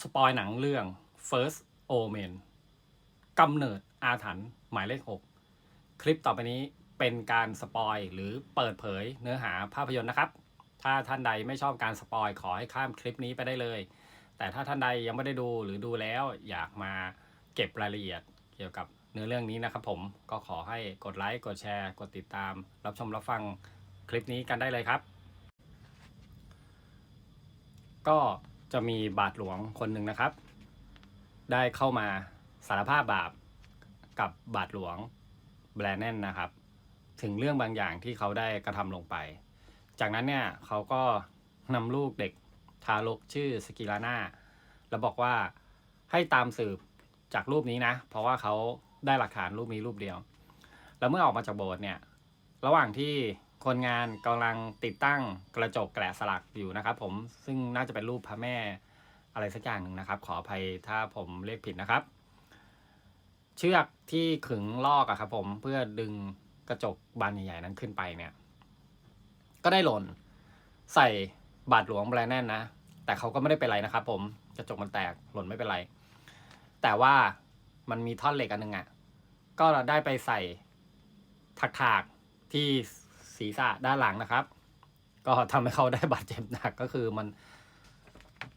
สปอยหนังเรื่อง First Omen กำเนิดอาถรรพ์หมายเลข 6 คลิปต่อไปนี้เป็นการสปอยหรือเปิดเผยเนื้อหาภาพยนตร์นะครับ ถ้าท่านใดไม่ชอบการสปอยขอให้ข้ามคลิปนี้ไปได้เลย แต่ถ้าท่านใดยังไม่ได้ดูหรือดูแล้วอยากมาเก็บรายละเอียดเกี่ยวกับเนื้อเรื่องนี้นะครับผมก็ขอให้กดไลค์กดแชร์ กดติดตาม รับชมรับฟังคลิปนี้กันได้เลยครับ ก็ จะมีบาทหลวงคนหนึ่งนะครับ ได้เข้ามาสารภาพบาปกับบาทหลวงแบรนแนนนะครับ ถึงเรื่องบางอย่างที่เขาได้กระทำลงไป จากนั้นเนี่ยเขาก็นำลูกเด็กทารกชื่อสกิลาน่าแล้วบอกว่าให้ตามสืบจากรูปนี้นะ เพราะว่าเขาได้หลักฐานรูปนี้รูปเดียว แล้วเมื่อออกมาจากโบสถ์เนี่ย ระหว่างที่ คนงานกำลังติดตั้งกระจกแกะสลักอยู่นะครับผมซึ่งน่าจะเป็นรูปพระแม่อะไรสักอย่างหนึ่งนะครับ ขออภัยถ้าผมเรียกผิดนะครับ เชือกที่ขึงลอกอะครับผมเพื่อดึงกระจกบานใหญ่ๆนั้นขึ้นไปเนี่ย ก็ได้หล่นใส่บาทหลวงแบรนแน่นนะ แต่เขาก็ไม่ได้เป็นไรนะครับผมกระจกมันแตกหล่นไม่เป็นไร แต่ว่ามันมีท่อนเหล็กอันหนึ่งอะก็ได้ไปใส่ถากๆที่ ศีรษะด้านหลังนะครับ ก็ทำให้เขาได้บาดเจ็บหนักก็คือมัน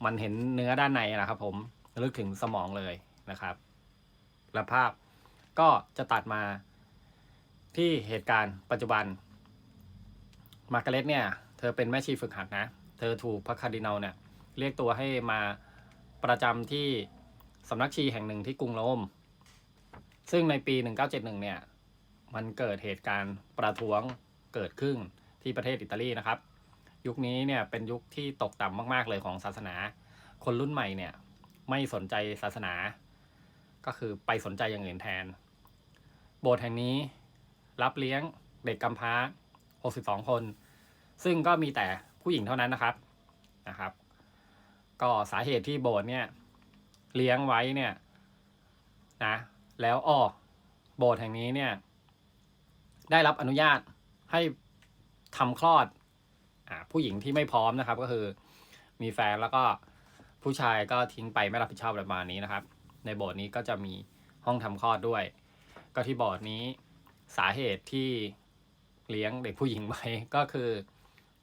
มันเห็นเนื้อด้านในนะครับผมลึกถึงสมองเลยนะครับ และภาพก็จะตัดมาที่เหตุการณ์ปัจจุบัน มาร์กาเร็ตเนี่ย เธอเป็นแม่ชีฝึกหัดนะ เธอถูกพระคาร์ดินัลเนี่ย เรียกตัวให้มาประจำที่สำนักชีแห่งหนึ่งที่กรุงโรม ซึ่งในปี 1971 เนี่ย มันเกิดเหตุการณ์ประท้วง เกิดขึ้นที่ประเทศอิตาลีนะครับ ยุคนี้เนี่ยเป็นยุคที่ตกต่ำมาก ๆ เลยของศาสนา คนรุ่นใหม่เนี่ยไม่สนใจศาสนา ก็คือไปสนใจอย่างอื่นแทน โบสถ์แห่งนี้รับเลี้ยงเด็กกำพร้า 62 คน ซึ่งก็มีแต่ผู้หญิงเท่านั้นนะครับนะครับ ก็สาเหตุที่โบสถ์เนี่ยเลี้ยงไว้เนี่ยนะแล้วอ้อโบสถ์แห่งนี้เนี่ยได้รับอนุญาต ให้ทำคลอดอผู้หญิงที่ไม่พร้อมนะครับ ก็คือมีแฟนแล้วก็ผู้ชายก็ทิ้งไปไม่รับผิดชอบอะไรประมาณนี้นะครับ ในโบสถ์นี้ก็จะมีห้องทำคลอดด้วย ก็ที่โบสถ์นี้สาเหตุที่เลี้ยงเด็กผู้หญิงไว้ก็คือ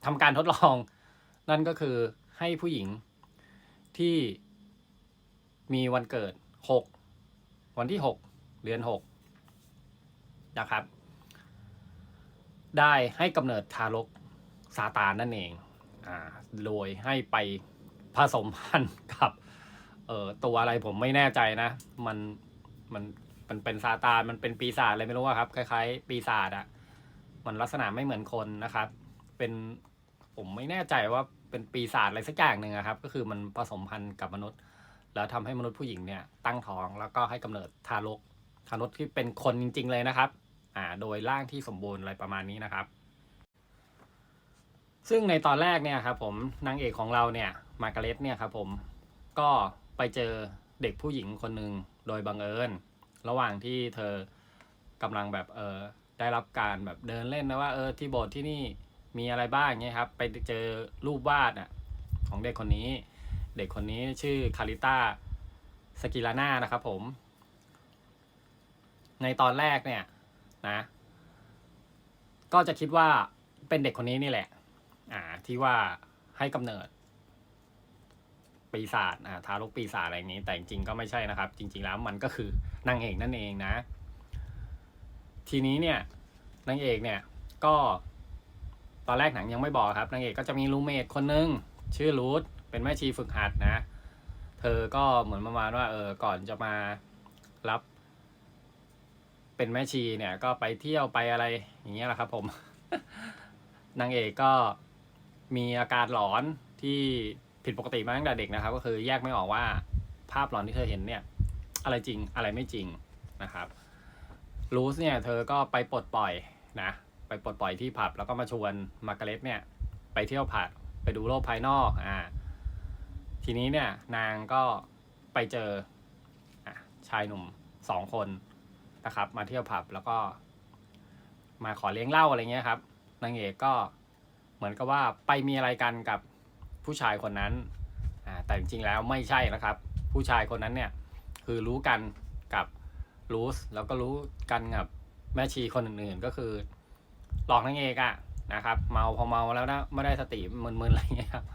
ทำการทดลอง นั่นก็คือให้ผู้หญิงที่มีวันเกิดหกวันที่หกเดือนหกนะครับ ได้ให้กำเนิดทารกซาตานนั่นเองอ่าโดยให้ไปผสมพันธุ์กับเอ่อตัวอะไรผมไม่แน่ใจนะ มันมันมันเป็นซาตานมันเป็นปีศาจอะไรไม่รู้ครับคล้ายๆ ปีศาจอะมันลักษณะไม่เหมือนคนนะครับ เป็นผมไม่แน่ใจว่าเป็นปีศาจอะไรสักอย่างหนึ่งอะครับ ก็คือมันผสมพันธุ์กับมนุษย์ แล้วทำให้มนุษย์ผู้หญิงเนี่ยตั้งท้องแล้วก็ให้กำเนิดทารกทารกที่เป็นคนจริง ๆ เลยนะครับ อ่าโดยร่างที่สมบูรณ์อะไรประมาณนี้นะครับ ซึ่งในตอนแรกเนี่ยครับผมนางเอกของเราเนี่ยมาร์กาเร็ตเนี่ยครับผมก็ไปเจอเด็กผู้หญิงคนหนึ่งโดยบังเอิญ ระหว่างที่เธอกำลังแบบเออได้รับการแบบเดินเล่นนะว่าเออที่โบสถ์ที่นี่มีอะไรบ้างเนี่ยครับ ไปเจอรูปวาดอะของเด็กคนนี้ เด็กคนนี้ชื่อคาริต้าสกิลาน่านะครับผม ในตอนแรกเนี่ย นะ ก็จะคิดว่าเป็นเด็กคนนี้นี่แหละ อ่า ที่ว่าให้กำเนิด ปีศาจอ่าทารกปีศาจอะไรนี้ แต่จริงๆก็ไม่ใช่นะครับ จริง ๆ แล้วมันก็คือนางเอกนั่นเองนะ ทีนี้เนี่ยนางเอกเนี่ย ก็ตอนแรกหนังยังไม่บอกครับนางเอกก็จะมีรูเมทคนนึงชื่อรูทเป็นแม่ชีฝึกหัดนะ เธอก็เหมือนประมาณว่า เออก่อนจะมารับ เป็นแม่ชีเนี่ยก็ไปเที่ยวไปอะไรอย่างเงี้ยแหละครับ ผม นางเอกก็มีอาการหลอนที่ผิดปกติมาตั้งแต่เด็กนะครับ ก็คือแยกไม่ออกว่าภาพหลอนที่เธอเห็นเนี่ย อะไรจริงอะไรไม่จริงนะครับรูสเนี่ยเธอก็ไปปลดปล่อยนะไปปลดปล่อยที่ผับแล้วก็มาชวนมาร์กาเร็ตเนี่ย ไปเที่ยวผับไปดูโลกภายนอกอ่าทีนี้เนี่ยนางก็ไปเจออชายหนุ่มสองคน นะครับ มาเที่ยวผับแล้วก็ มาขอเลี้ยงเหล้าอะไรเงี้ยครับนางเอกก็เหมือนกับว่าไปมีอะไรกันกับผู้ชายคนนั้นแต่จริงๆแล้วไม่ใช่นะครับ ผู้ชายคนนั้นเนี่ยคือรู้กันกับรูสแล้วก็รู้กันกับแม่ชีคนอื่นๆก็คือ หลอกนางเอกอะนะครับ เมาพอเมาแล้วนะไม่ได้สติมึนๆอะไรเงี้ยครับ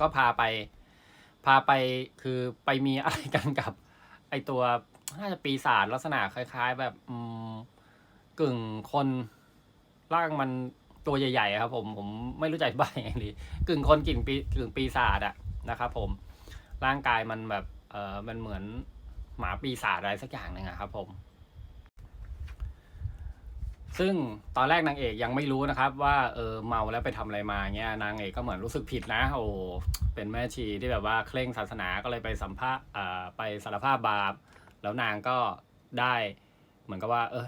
ก็พาไป พาไปคือไปมีอะไรกันกับ ไอตัวน่าจะปีศาจลักษณะคล้าย ๆ แบบอืมกึ่งคนร่างมันตัวใหญ่ๆครับ ผมผมไม่รู้จะอธิบายยังไงดีกึ่งคนกึ่งปีกึ่งปีศาจอะนะครับผมร่างกายมันแบบเออมันเหมือนหมาปีศาจอะไรสักอย่างหนึ่งอะครับ ผม ซึ่งตอนแรกนางเอกยังไม่รู้นะครับ ว่าเออเมาแล้วไปทำอะไรมาเงี้ยนางเอกก็เหมือนรู้สึกผิดนะโอ้เป็นแม่ชีที่แบบว่าเคร่งศาสนาก็เลยไปสัมภาษณ์ไปสารภาพบาป แล้วนางก็ได้เหมือนกับว่า เออ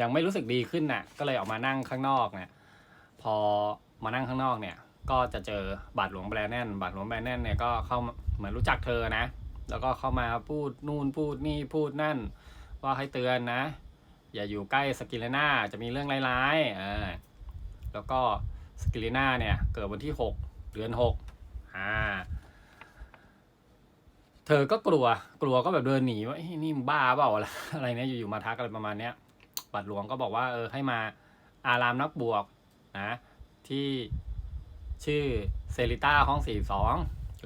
ยังไม่รู้สึกดีขึ้นน่ะ ก็เลยออกมานั่งข้างนอกเนี่ย พอมานั่งข้างนอกเนี่ย ก็จะเจอบาทหลวงแบรนแนนบาทหลวงแบรนแนนเนี่ยก็เข้ามาเหมือนรู้จักเธอนะ แล้วก็เข้ามาพูดนู่นพูดนี่พูดนั่น ว่าให้เตือนนะ อย่าอยู่ใกล้สกิเลนาจะมีเรื่องร้ายๆอ่าแล้วก็สกิเลนาเนี่ยเกิดวันที่หกเดือนหกอ่าเธอก็กลัวกลัวก็แบบเดินหนีว่าเอ้ยนี่บ้าเปล่าอะไรอะไรเนี่ยอยู่ๆมาทักอะไรประมาณเนี้ยบัตรหลวงก็บอกว่าเออให้มาอารามนักบวกนะที่ชื่อเซริต้าห้องสี่สอง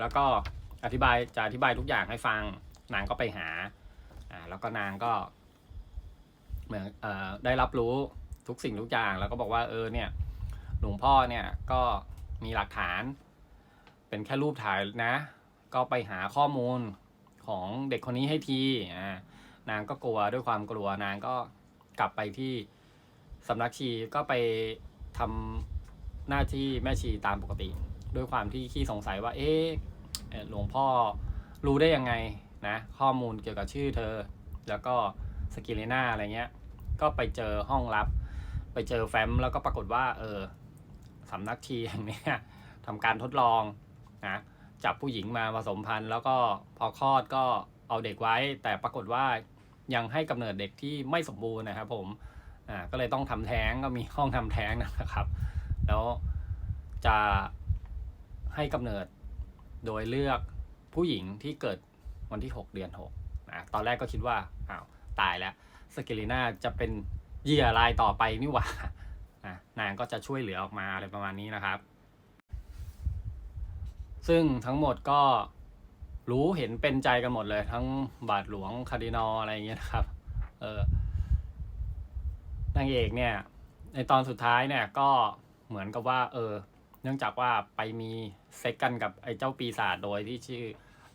แล้วก็อธิบายจะอธิบายทุกอย่างให้ฟังนางก็ไปหาอ่าแล้วก็นางก็ เหมือนได้รับรู้ทุกสิ่งทุกอย่างแล้วก็บอกว่าเออเนี่ยหลวงพ่อเนี่ยก็มีหลักฐาน เป็นแค่รูปถ่ายนะ ก็ไปหาข้อมูลของเด็กคนนี้ให้ทีอ่านางก็กลัวด้วยความกลัวนางก็กลับไปที่สำนักชีก็ไปทำหน้าที่แม่ชีตามปกติ ด้วยความที่ขี้สงสัยว่า เอ๊ะเอ่อหลวงพ่อรู้ได้ยังไงนะ ข้อมูลเกี่ยวกับชื่อเธอ แล้วก็ สกิเลนาอะไรเงี้ย ก็ไปเจอห้องลับ ไปเจอแฟ้มแล้วก็ปรากฏว่า เออสำนักชีแห่งนี้ทำการทดลองนะจับผู้หญิงมาผสมพันธุ์ แล้วก็พอคลอดก็เอาเด็กไว้ แต่ปรากฏว่ายังให้กำเนิดเด็กที่ไม่สมบูรณ์นะครับผมอ่าก็เลยต้องทำแท้งก็มีห้องทำแท้งนะครับ แล้วจะให้กำเนิดโดยเลือกผู้หญิงที่เกิดวันที่ 6 เดือน6นะตอนแรกก็คิดว่าอ้าว ตายแล้วสกิลิน่าจะเป็นเหยื่อรายต่อไปนี่หว่านะนางก็จะช่วยเหลือออกมาอะไรประมาณนี้นะครับ ซึ่งทั้งหมดก็รู้เห็นเป็นใจกันหมดเลย ทั้งบาทหลวงคาร์ดินอลอะไรอย่างเงี้ยนะครับ เออนางเอกเนี่ย ในตอนสุดท้ายเนี่ยก็เหมือนกับว่า เออ เนื่องจากว่าไปมีเซ็กกันกับไอ้เจ้าปีศาจโดยที่ชื่อ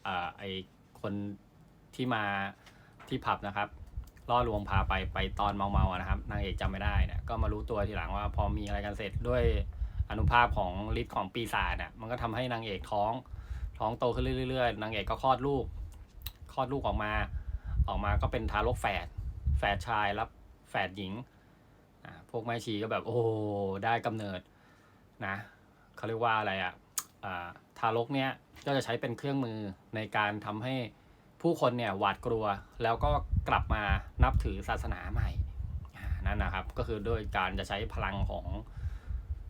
อไอ้คนที่มาที่ผับนะครับ ล่อลวงพาไปไปตอนเมาๆนะครับนางเอกจำไม่ได้เนี่ยก็มารู้ตัวทีหลังว่าพอมีอะไรกันเสร็จด้วยอนุภาพของฤทธิ์ของปีศาจเนี่ยมันก็ทำให้นางเอกท้อง ท้องโตขึ้นเรื่อยๆนางเอกก็คลอดลูกคลอดลูกออกมา ออกมาก็เป็นทารกแฝดแฝดชายรับแฝดหญิงอ่าพวกแม่ชีก็แบบโอ้ได้กำเนิดนะเขาเรียกว่าอะไรอะอ่าทารกเนี่ยก็จะใช้เป็นเครื่องมือในการทำให้ ผู้คนเนี่ยหวาดกลัวแล้วก็กลับมานับถือศาสนาใหม่นั่นนะครับ ก็คือด้วยการจะใช้พลังของ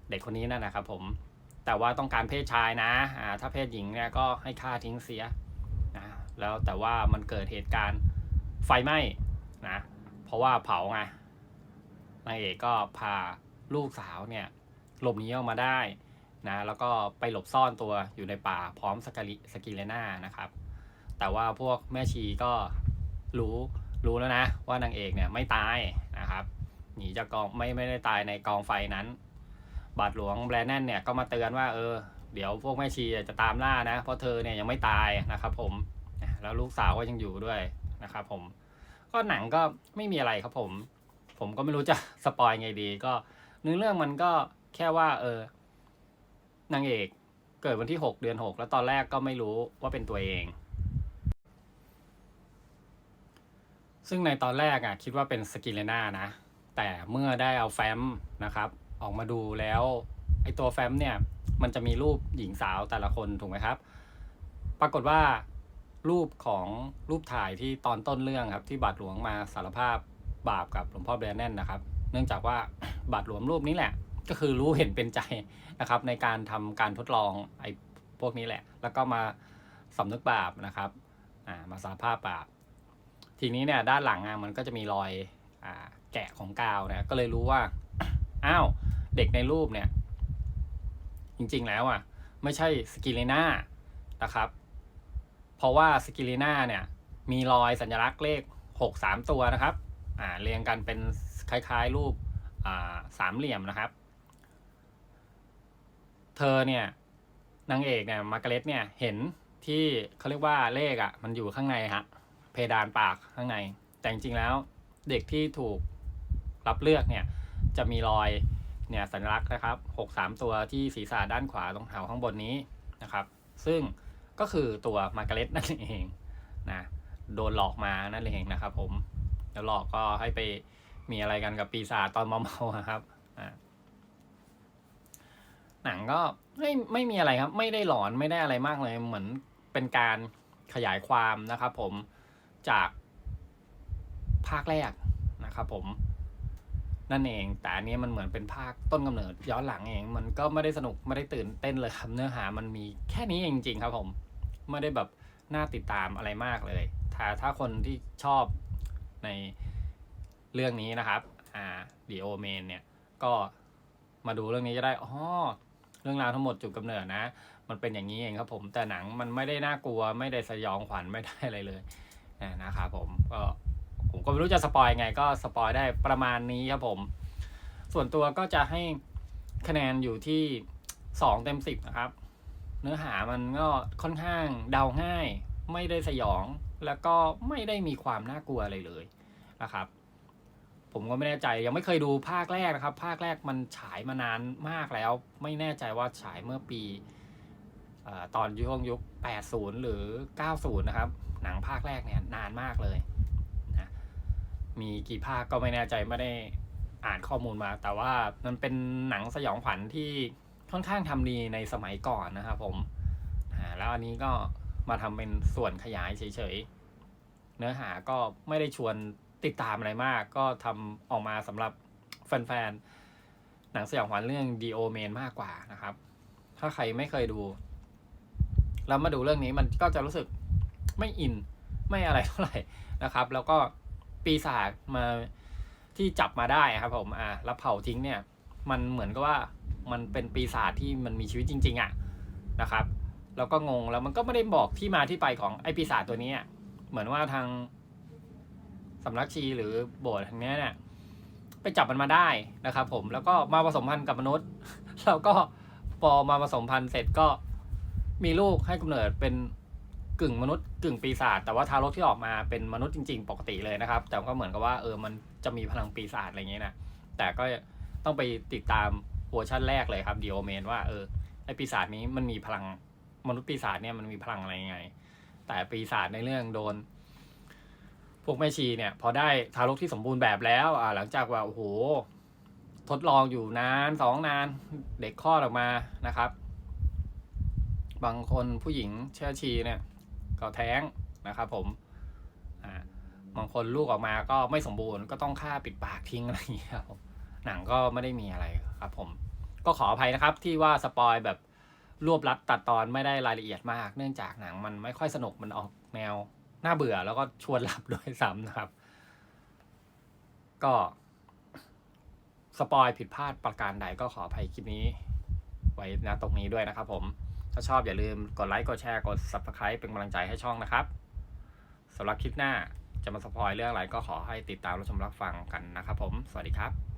เด็กคนนี้นั่นนะครับ ผมแต่ว่าต้องการเพศชายนะอ่าถ้าเพศหญิงเนี่ยก็ให้ฆ่าทิ้งเสียนะแล้วแต่ว่ามันเกิดเหตุการณ์ไฟไหม้นะเพราะว่าเผาไงนางเอกก็พาลูกสาวเนี่ยหลบหนีออกมาได้นะแล้วก็ไปหลบซ่อนตัวอยู่ในป่าพร้อมสกาลิสกิเลน่านะครับ แต่ว่าพวกแม่ชีก็รู้รู้แล้วนะ ว่านางเอกเนี่ยไม่ตายนะครับ หนีจากกองไม่ไม่ได้ตายในกองไฟนั้น บาทหลวงแบรนแนนเนี่ยก็มาเตือนว่าเออ เดี๋ยวพวกแม่ชีจะตามล่านะ เพราะเธอเนี่ยยังไม่ตายนะครับ ผมแล้วลูกสาวก็ยังอยู่ด้วยนะครับ ผม ก็หนังก็ไม่มีอะไรครับผม ผมก็ไม่รู้จะสปอยไงดี ก็เนื้อเรื่องมันก็แค่ว่า เออนางเอกเกิดวันที่หกเดือนหกแล้วตอนแรกก็ไม่รู้ว่าเป็นตัวเอง ซึ่งในตอนแรกอะคิดว่าเป็นสกิเลนานะ แต่เมื่อได้เอาแฟ้มนะครับ ออกมาดูแล้วไอตัวแฟ้มเนี่ย มันจะมีรูปหญิงสาวแต่ละคนถูกไหมครับ ปรากฏว่ารูปของรูปถ่ายที่ตอนต้นเรื่องครับ ที่บาทหลวงมาสารภาพบาปกับหลวงพ่อแบรนแนนนะครับ เนื่องจากว่าบาทหลวงรูปนี้แหละ ก็คือรู้เห็นเป็นใจนะครับ ในการทำการทดลองไอ้พวกนี้แหละ แล้วก็มาสำนึกบาปนะครับ อ่ามาสารภาพบาป ทีนี้เนี่ยด้านหลังอะมันก็จะมีรอยอแกะของกาวนี่ยก็เลยรู้ว่าอ้าวเด็กในรูปเนี่ย จริง ๆ แล้วอะ ไม่ใช่สกิลิน่านะครับ เพราะว่าสกิลิน่าเนี่ย มีรอยสัญลักษณ์เลขหกสามตัวนะครับอ่าเรียงกันเป็นคล้าย ๆ รูปอ่าสามเหลี่ยมนะครับ เธอเนี่ยนางเอกเนี่ยมาร์กาเร็ตเนี่ยเห็นที่เขาเรียกว่าเลขอะ่ะ มันอยู่ข้างในฮะ เพดานปากข้างใน แต่จริงๆแล้วเด็กที่ถูกรับเลือกเนี่ยจะมีรอยเนี่ยสัญลักษณ์นะครับหกสามตัวที่ศีรษะด้านขวาตรงแถวข้างบนนี้นะครับ ซึ่งก็คือตัวมาร์กาเร็ตนั่นเองนะโดนหลอกมานั่นเองนะครับ ผมแล้วหลอกก็ให้ไปมีอะไรกันกับปีศาจตอนเมาๆอะครับอ่าหนังก็ไม่ไม่มีอะไรครับ ไม่ได้หลอนไม่ได้อะไรมากเลย เหมือนเป็นการขยายความนะครับ ผม จากภาคแรกนะครับผมนั่นเอง แต่อันนี้มันเหมือนเป็นภาคต้นกำเนิดย้อนหลังเอง มันก็ไม่ได้สนุกไม่ได้ตื่นเต้นเลยครับเนื้อหามันมีแค่นี้เองจริงๆครับผม ไม่ได้แบบน่าติดตามอะไรมากเลย ถ้าถ้าคนที่ชอบในเรื่องนี้นะครับอ่าดีโอเมนเนี่ย ก็มาดูเรื่องนี้จะได้อ๋อเรื่องราวทั้งหมดจุดกำเนิดนะ มันเป็นอย่างนี้เองครับผม แต่หนังมันไม่ได้น่ากลัวไม่ได้สยองขวัญไม่ได้อะไรเลย นะครับผมก็ผมก็ไม่รู้จะสปอยไงก็สปอยได้ประมาณนี้ครับผม ส่วนตัวก็จะให้คะแนนอยู่ที่สองเต็มสิบนะครับ เนื้อหามันก็ค่อนข้างเดาง่าย ไม่ได้สยอง แล้วก็ไม่ได้มีความน่ากลัวอะไรเลยนะครับ ผมก็ไม่แน่ใจยังไม่เคยดูภาคแรกนะครับ ภาคแรกมันฉายมานานมากแล้ว ไม่แน่ใจว่าฉายเมื่อปี ตอนช่วงยุค 80 หรือ 90 นะครับ หนังภาคแรกเนี่ยนานมากเลยนะมีกี่ภาคก็ไม่แน่ใจไม่ได้อ่านข้อมูลมา แต่ว่ามันเป็นหนังสยองขวัญที่ค่อนข้างทำดีในสมัยก่อนนะครับผมแล้วอันนี้ก็มาทำเป็นส่วนขยายเฉยๆ เนื้อหาก็ไม่ได้ชวนติดตามอะไรมาก ก็ทำออกมาสำหรับแฟนๆ หนังสยองขวัญเรื่อง D.O. Main มากกว่านะครับ ถ้าใครไม่เคยดู แล้วมาดูเรื่องนี้มันก็จะรู้สึกไม่อินไม่อะไรเท่าไหร่นะครับ แล้วก็ปีศาจมาที่จับมาได้ครับ ผมอ่าแล้วเผาทิ้งเนี่ย มันเหมือนกับว่ามันเป็นปีศาจที่มันมีชีวิตจริง ๆอะนะครับ แล้วก็งงแล้วมันก็ไม่ได้บอกที่มาที่ไปของไอ้ปีศาจตัวนี้เหมือนว่าทางสำนักชีหรือโบสถ์ทางเนี้ยเนี่ยไปจับมันมาได้นะครับ ผมแล้วก็มาผสมพันธุ์กับมนุษย์ แล้วก็พอมาผสมพันธุ์เสร็จก็ มีลูกให้กำเนิดเป็นกึ่งมนุษย์กึ่งปีศาจแต่ว่าทารกที่ออกมาเป็นมนุษย์จริง ๆ ปกติเลยนะครับ แต่ก็เหมือนกับว่าเออมันจะมีพลังปีศาจอะไรเงี้ยนะแต่ก็ต้องไปติดตามเวอร์ชันแรกเลยครับดีโอเมนว่าเออไอปีศาจนี้มันมีพลังมนุษย์ปีศาจเนี่ยมันมีพลังอะไรยังไง แต่ปีศาจในเรื่องโดน พวกแม่ชีเนี่ย พอได้ทารกที่สมบูรณ์แบบแล้ว อ่า หลังจากว่าโอ้โหทดลองอยู่นานสองนาน เด็กคลอดออกมานะครับ บางคนผู้หญิงเชื้อชีเนี่ยก็แท้งนะครับผมอ่าบางคนลูกออกมาก็ไม่สมบูรณ์ก็ต้องฆ่าปิดปากทิ้งอะไรอย่างเงี้ยครับหนังก็ไม่ได้มีอะไรครับผม ก็ขออภัยนะครับที่ว่าสปอยแบบรวบรัดตัดตอนไม่ได้รายละเอียดมาก เนื่องจากหนังมันไม่ค่อยสนุกมันออกแนวน่าเบื่อแล้วก็ชวนหลับด้วยซ้ำนะครับ ก็สปอยผิดพลาดประการใดก็ขออภัยคลิปนี้ ไว้ณตรงนี้ด้วยนะครับผม ถ้าชอบอย่าลืมกดไลค์กดแชร์กด subscribe เป็นกำลังใจให้ช่องนะครับสำหรับคลิปหน้าจะมาสปอยเรื่องอะไรก็ขอให้ติดตามรับชมรับฟังกันนะครับผม สวัสดีครับ